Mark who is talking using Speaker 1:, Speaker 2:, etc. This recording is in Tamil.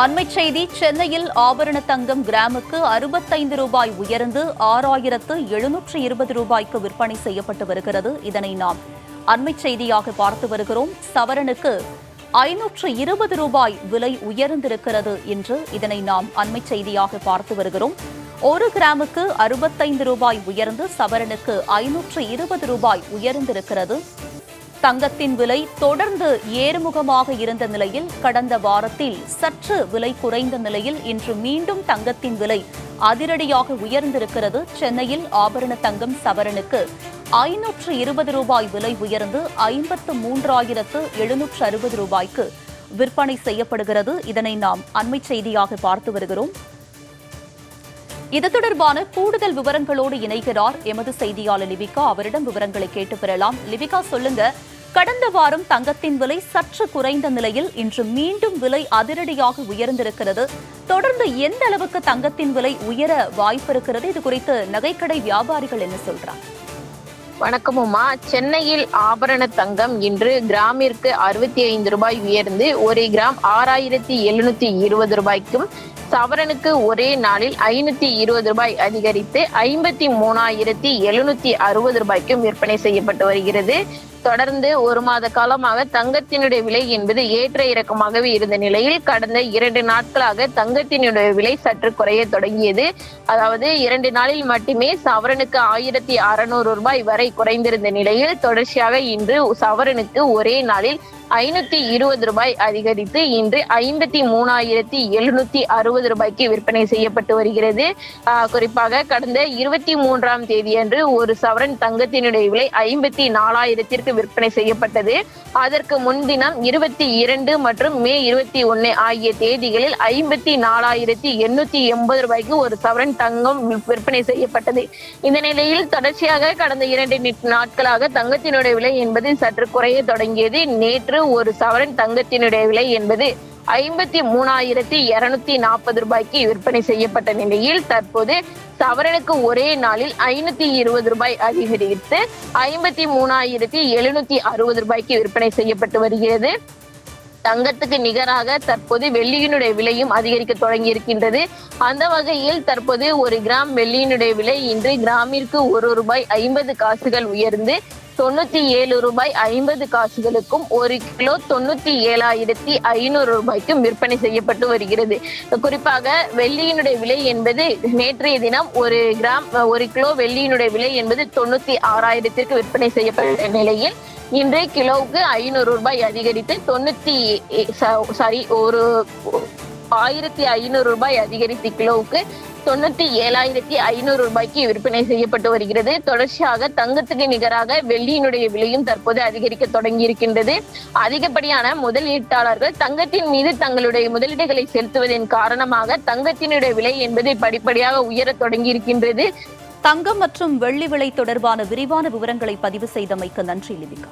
Speaker 1: அண்மை செய்தி சென்னையில் ஆபரண தங்கம் கிராமுக்கு அறுபத்தைந்து ரூபாய் உயர்ந்து ஆறாயிரத்து எழுநூற்று இருபது ரூபாய்க்கு விற்பனை செய்யப்பட்டு வருகிறது. இதனை நாம் அண்மை செய்தியாக பார்த்து வருகிறோம். சவரனுக்கு ஐநூற்று இருபது ரூபாய் விலை உயர்ந்திருக்கிறது என்று இதனை நாம் அண்மை செய்தியாக பார்த்து வருகிறோம். ஒரு கிராமுக்கு அறுபத்தைந்து ரூபாய் உயர்ந்து சவரனுக்கு ஐநூற்று இருபது ரூபாய் உயர்ந்திருக்கிறது. தங்கத்தின் விலை தொடர்ந்து ஏறுமுகமாக இருந்த நிலையில் கடந்த வாரத்தில் சற்று விலை குறைந்த நிலையில் இன்று மீண்டும் தங்கத்தின் விலை அதிரடியாக உயர்ந்திருக்கிறது. சென்னையில் ஆபரண தங்கம் சவரனுக்கு ஐநூற்று இருபது ரூபாய் விலை உயர்ந்து ஐம்பத்து மூன்றாயிரத்து எழுநூற்று அறுபது ரூபாய்க்கு விற்பனை செய்யப்படுகிறது. இதனை நாம் அண்மை செய்தியாக பார்த்து வருகிறோம். இது தொடர்பான கூடுதல் விவரங்களோடு இணைகிறார் எமது செய்தியாளர் லிபிகா. அவரிடம் விவரங்களை கேட்டு பெறலாம். லிபிகா சொல்லுங்க கடந்த வாரம் தங்கத்தின் விலை சற்று குறைந்த நிலையில் இன்று மீண்டும் விலை அதிரடியாக உயர்ந்திருக்கிறது. தொடர்ந்து எந்த அளவுக்கு தங்கத்தின் விலை உயர வாய்ப்பு இருக்கிறது? இது குறித்து நகைக்கடை வியாபாரிகள் என்ன சொல்றாங்க?
Speaker 2: வணக்கமுமா சென்னையில் ஆபரண தங்கம் இன்று கிராமிற்கு அறுபத்தி ஐந்து ரூபாய் உயர்ந்து ஒரு கிராம் ஆறாயிரத்தி எழுநூத்தி இருபது ரூபாய்க்கும் சவரனுக்கு ஒரே நாளில் ஐநூத்தி இருபது ரூபாய் அதிகரித்து ஐம்பத்தி மூணாயிரத்தி எழுநூத்தி அறுபது ரூபாய்க்கும் விற்பனை செய்யப்பட்டு வருகிறது. தொடர்ந்து ஒரு மாத காலமாக தங்கத்தினுடைய விலை என்பது ஏற்ற இறக்கமாகவே இருந்த நிலையில் கடந்த இரண்டு நாட்களாக தங்கத்தினுடைய விலை சற்று குறைய தொடங்கியது. அதாவது இரண்டு நாளில் மட்டுமே சவரனுக்கு ஆயிரத்தி அறுநூறு ரூபாய் வரை குறைந்திருந்த நிலையில் தொடர்ச்சியாக இன்று சவரனுக்கு ஒரே நாளில் ஐநூத்தி இருபது ரூபாய் அதிகரித்து இன்று ஐம்பத்தி மூணாயிரத்தி எழுநூத்தி அறுபது ரூபாய்க்கு விற்பனை செய்யப்பட்டு வருகிறது. குறிப்பாக கடந்த இருபத்தி மூன்றாம் தேதியன்று ஒரு சவரன் தங்கத்தினுடைய விலை ஐம்பத்தி நாலாயிரத்திற்கு விற்பனை செய்யப்பட்டது. அதற்கு முன்தினம் இருபத்தி இரண்டு மற்றும் மே இருபத்தி ஒன்னு ஆகிய தேதிகளில் ஐம்பத்தி நாலாயிரத்தி எண்ணூத்தி எண்பது ரூபாய்க்கு ஒரு சவரன் தங்கம் விற்பனை செய்யப்பட்டது. இந்த நிலையில் தொடர்ச்சியாக கடந்த இரண்டு நாட்களாக தங்கத்தினுடைய விலை என்பது சற்று குறைய தொடங்கியது. நேற்று ஒரு சவரன் தங்கத்தினுடைய விலை என்பது ஐம்பத்தி மூணாயிரத்தி இருநூத்தி நாற்பது ரூபாய்க்கு விற்பனை செய்யப்பட்ட நிலையில் தற்போது சவரனுக்கு ஒரே நாளில் ஐநூத்தி இருபது ரூபாய் அதிகரித்து ஐம்பத்தி மூணாயிரத்தி எழுநூத்தி அறுபது ரூபாய்க்கு விற்பனை செய்யப்பட்டு வருகிறது. தங்கத்துக்கு நிகராக தற்போது வெள்ளியினுடைய விலையும் அதிகரிக்க தொடங்கி இருக்கின்றது அந்த வகையில் தற்போது ஒரு கிராம் வெள்ளியினுடைய விலை இன்று கிராமிற்கு ஒரு ரூபாய் ஐம்பது காசுகள் உயர்ந்து தொண்ணூத்தி ஏழு ரூபாய் ஐம்பது காசுகளுக்கும் ஒரு கிலோ தொண்ணூத்தி ஏழாயிரத்தி ஐநூறு ரூபாய்க்கும் விற்பனை செய்யப்பட்டு வருகிறது. குறிப்பாக வெள்ளியினுடைய விலை என்பது நேற்றைய தினம் ஒரு கிராம் ஒரு கிலோ வெள்ளியினுடைய விலை என்பது தொண்ணூத்தி ஆறாயிரத்திற்கு விற்பனை செய்யப்பட்ட நிலையில் இன்று கிலோவுக்கு ஐநூறு ரூபாய் அதிகரித்து தொண்ணூத்தி சாரி ஒரு ஆயிரத்தி ஐநூறு ரூபாய் அதிகரித்து கிலோவுக்கு தொண்ணூத்தி ஏழாயிரத்தி ஐநூறு ரூபாய்க்கு விற்பனை செய்யப்பட்டு வருகிறது. தொடர்ச்சியாக தங்கத்துக்கு நிகராக வெள்ளியினுடைய விலையும் தற்போது அதிகரிக்க தொடங்கி இருக்கின்றது அதிகப்படியான முதலீட்டாளர்கள் தங்கத்தின் மீது தங்களுடைய முதலீடுகளை செலுத்துவதன் காரணமாக தங்கத்தினுடைய விலை என்பது படிப்படியாக உயர தொடங்கி இருக்கின்றது
Speaker 1: தங்கம் மற்றும் வெள்ளி விலை தொடர்பான விரிவான விவரங்களை பதிவு செய்தமைக்கு நன்றி லிபிகா.